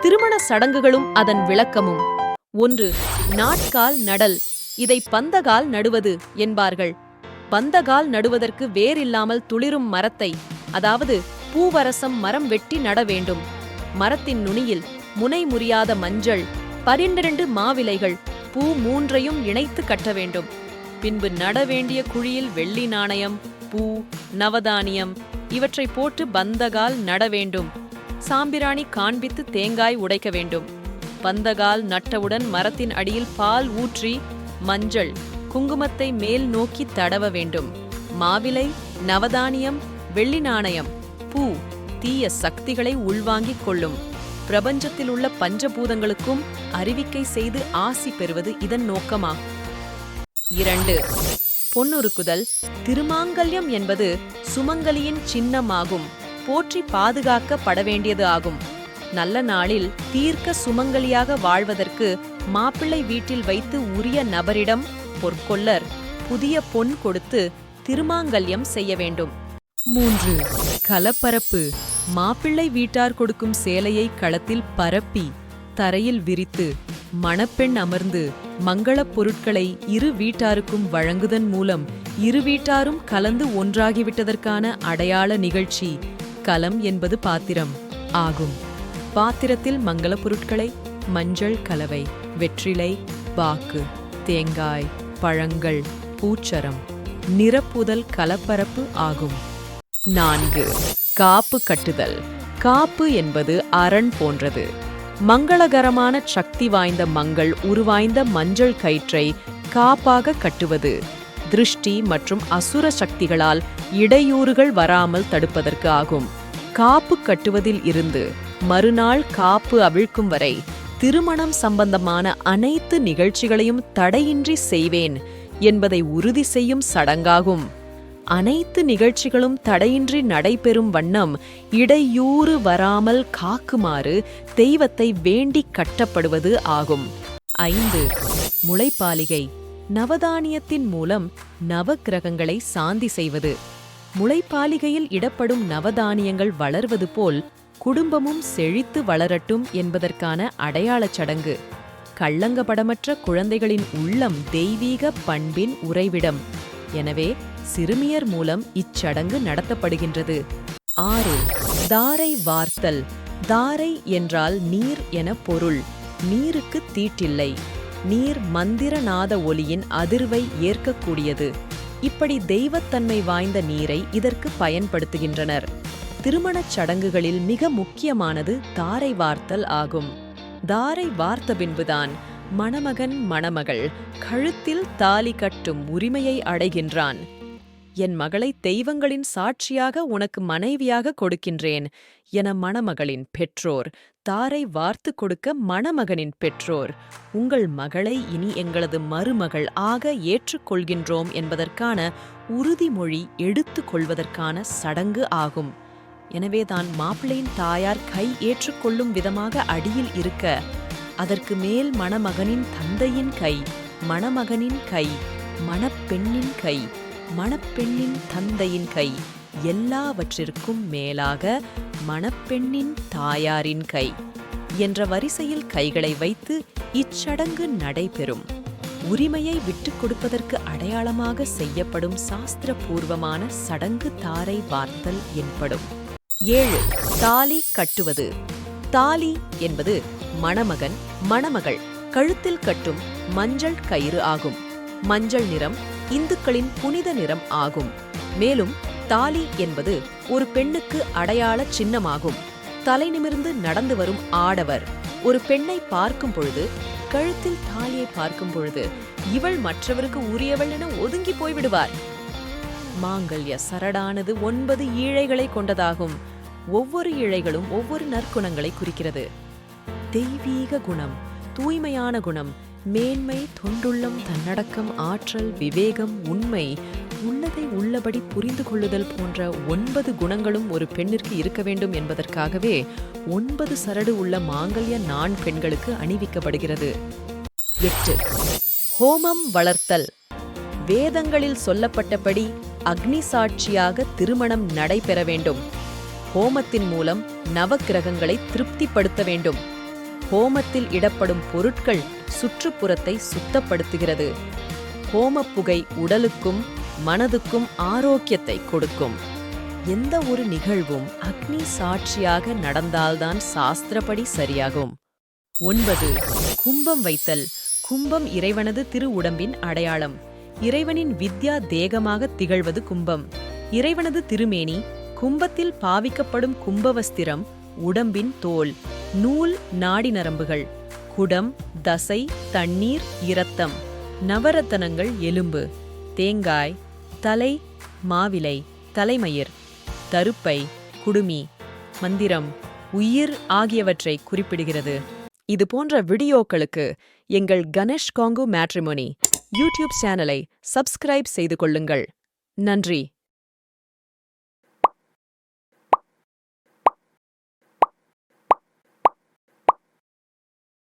திருமண சடங்குகளும் அதன் விளக்கமும். ஒன்று நாட்கால் நடல். இதை பந்தகால் நடுவது என்பார்கள். பந்தகால் நடுவதற்கு வேறில்லாமல் துளிரும் மரத்தை அதாவது பூவரசம் மரம் வெட்டி நட வேண்டும். மரத்தின் நுனியில் முனை முறியாத மஞ்சள் பன்னிரண்டு மாவிலைகள் பூ மூன்றையும் இணைத்து கட்ட வேண்டும். பின்பு நட வேண்டிய குழியில் வெள்ளி நாணயம் பூ நவதானியம் இவற்றை போட்டு பந்தகால் நட வேண்டும். சாம்பிராணி காண்பித்து தேங்காய் உடைக்க வேண்டும். பந்தகால் நட்டவுடன் மரத்தின் அடியில் பால் ஊற்றி மஞ்சள் குங்குமத்தை மேல் நோக்கி தடவ வேண்டும். மாவிலை நவதானியம் வெள்ளி நாணயம் பூ தீய சக்திகளை உள்வாங்கிக் கொள்ளும். பிரபஞ்சத்தில் உள்ள பஞ்சபூதங்களுக்கும் அறிவிக்கை செய்து ஆசி பெறுவது இதன் நோக்கமாகும் இரண்டு. பொன்னுருக்குதல் திருமாங்கல்யம் என்பது சுமங்கலியின் சின்னமாகும் போற்றி பாதுகாக்கப்பட வேண்டியது ஆகும். நல்ல நாளில் தீர்க்க சுமங்கலியாக வாழ்வதற்கு மாப்பிள்ளை வீட்டில் வைத்து உரிய நபரிடம் பொற்கொல்லர் புதிய பொன் கொடுத்து திருமாங்கல்யம் செய்ய வேண்டும். மூன்று கலப்பரப்பு மாப்பிள்ளை வீட்டார் கொடுக்கும் சேலையை களத்தில் பரப்பி தரையில் விரித்து மணப்பெண் அமர்ந்து மங்களப் பொருட்களை இரு வீட்டாருக்கும் வழங்குதன் மூலம் இரு வீட்டாரும் கலந்து ஒன்றாகிவிட்டதற்கான அடையாள நிகழ்ச்சி கலம் என்பது பாத்திரம் ஆகும். பாத்திரத்தில் மங்களப் பொருட்களை மஞ்சள் கலவை வெற்றிலை பாக்கு தேங்காய் பழங்கள் பூச்சரம் நிரப்புதல் கலப்பரப்பு ஆகும். நான்கு காப்பு கட்டுதல். காப்பு என்பது அரண் போன்றது. மங்களகரமான சக்தி வாய்ந்த மங்கள் உருவாய்ந்த மஞ்சள் கயிற்றை காப்பாக கட்டுவது. திருஷ்டி மற்றும் அசுர சக்திகளால் இடையூறுகள் வராமல் தடுப்பதற்கு ஆகும். காப்பு கட்டுவதில் இருந்து மறுநாள் காப்பு அவிழ்க்கும் வரை திருமணம் சம்பந்தமான அனைத்து நிகழ்ச்சிகளையும் தடையின்றி செய்வேன் என்பதை உறுதி செய்யும் சடங்காகும். அனைத்து நிகழ்ச்சிகளும் தடையின்றி நடைபெறும் வண்ணம் இடையூறு வராமல் காக்குமாறு தெய்வத்தை வேண்டி கட்டப்படுவது ஆகும். ஐந்து முளைப்பாலிகை. நவதானியத்தின் மூலம் நவக்கிரகங்களை சாந்தி செய்வது. முளைப்பாலிகையில் இடப்படும் நவதானியங்கள் வளர்வது போல் குடும்பமும் செழித்து வளரட்டும் என்பதற்கான அடையாளச் சடங்கு. கள்ளங்கபடமற்ற குழந்தைகளின் உள்ளம் தெய்வீக பண்பின் உறைவிடம். எனவே சிறுமியர் மூலம் இச்சடங்கு நடத்தப்படுகின்றது. ஆறு தாரை வார்த்தல். தாரை என்றால் நீர் என பொருள். நீருக்கு தீட்டில்லை. நீர் மந்திரநாத ஒலியின் அதிர்வை ஏற்கக்கூடியது. இப்படி தெய்வத்தன்மை வாய்ந்த நீரை இதற்கு பயன்படுத்துகின்றனர். திருமணச் சடங்குகளில் மிக முக்கியமானது தாரை வார்த்தல் ஆகும். தாரை வார்த்த பின்புதான் மணமகன் மணமகள் கழுத்தில் தாலி கட்டும் உரிமையை அடைகின்றான். என் மகளை தெய்வங்களின் சாட்சியாக உனக்கு மனைவியாக கொடுக்கின்றேன் என மணமகளின் பெற்றோர் தாரை வார்த்து கொடுக்க மணமகனின் பெற்றோர் உங்கள் மகளை இனி எங்களது மருமகள் ஆக ஏற்றுக்கொள்கின்றோம் என்பதற்கான உறுதிமொழி எடுத்துக் கொள்வதற்கான சடங்கு ஆகும். எனவேதான் மாப்பிள்ளையின் தாயார் கை ஏற்றுக்கொள்ளும் விதமாக அடியில் இருக்க அதற்கு மேல் மணமகனின் தந்தையின் கை மணமகனின் கை மணப்பெண்ணின் கை மணப்பெண்ணின் தந்தையின் கை எல்லாவற்றிற்கும் மேலாக மணப்பெண்ணின் தாயாரின் கை என்ற வரிசையில் கைகளை வைத்து இச்சடங்கு நடைபெறும். உரிமையை விட்டுக் கொடுப்பதற்கு அடையாளமாக செய்யப்படும் சாஸ்திரபூர்வமான சடங்கு தாரை வார்த்தல் என்படும். ஏழு தாலி கட்டுவது. தாலி என்பது மணமகன் மணமகள் கழுத்தில் கட்டும் மஞ்சள் கயிறு ஆகும். மஞ்சள் நிறம் இந்துக்களின் புனித நிறம் ஆகும். மேலும் தாலி என்பது ஒரு பெண்ணுக்கு அடையாள சின்னமாகும். தலை நிமிர்ந்து நடந்து வரும் ஆடவர். ஒரு பெண்ணை பார்க்கும் பொழுது கழுத்தில் தாலியை பார்க்கும் பொழுது இவள் மற்றவருக்கு உரியவள் என ஒதுங்கி போய்விடுவார் மாங்கல்ய சரடானது ஒன்பது ஈழைகளை கொண்டதாகும். ஒவ்வொரு இழைகளும் ஒவ்வொரு நற்குணங்களை குறிக்கிறது. தெய்வீக குணம் தூய்மையான குணம் மேன்மை தொண்டுள்ளம் தன்னடக்கம் ஆற்றல் விவேகம் உண்மை உள்ளதை உள்ளபடி புரிந்து கொள்ளுதல் போன்ற ஒன்பது குணங்களும் ஒரு பெண்ணிற்கு இருக்க வேண்டும் என்பதற்காகவே ஒன்பது சரடு உள்ள மாங்கல்ய நான் பெண்களுக்கு அணிவிக்கப்படுகிறது. எட்டு. ஹோமம் வளர்த்தல். வேதங்களில் சொல்லப்பட்டபடி அக்னி சாட்சியாக திருமணம் நடைபெற வேண்டும். ஹோமத்தின் மூலம் நவக்கிரகங்களை திருப்திப்படுத்த வேண்டும். ஹோமத்தில் இடப்படும் பொருட்கள் சுற்றுப்புறத்தை சுத்தப்படுத்துகிறது. ஹோம புகை உடலுக்கும் மனதுக்கும் ஆரோக்கியத்தை கொடுக்கும். எந்த ஒரு நிகழ்வும் அக்னி சாட்சியாக நடந்தால்தான் சாஸ்திரப்படி சரியாகும். ஒன்பது. கும்பம் வைத்தல். கும்பம் இறைவனது திரு உடம்பின் அடையாளம். இறைவனின் வித்யா தேகமாக திகழ்வது கும்பம். இறைவனது திருமேனி கும்பத்தில் பாவிக்கப்படும் கும்பவஸ்திரம் உடம்பின் தோல். நூல் நாடி நரம்புகள் குடம் தசை தண்ணீர் இரத்தம் நவரத்தனங்கள் எலும்பு தேங்காய் தலை மாவிலை தலைமயிர் தருப்பை குடுமி மந்திரம் உயிர் ஆகியவற்றை குறிப்பிடுகிறது. இது போன்ற வீடியோக்களுக்கு எங்கள் கணேஷ் காங்கு மேட்ரிமோனி யூடியூப் சேனலை சப்ஸ்கிரைப் செய்து கொள்ளுங்கள். நன்றி.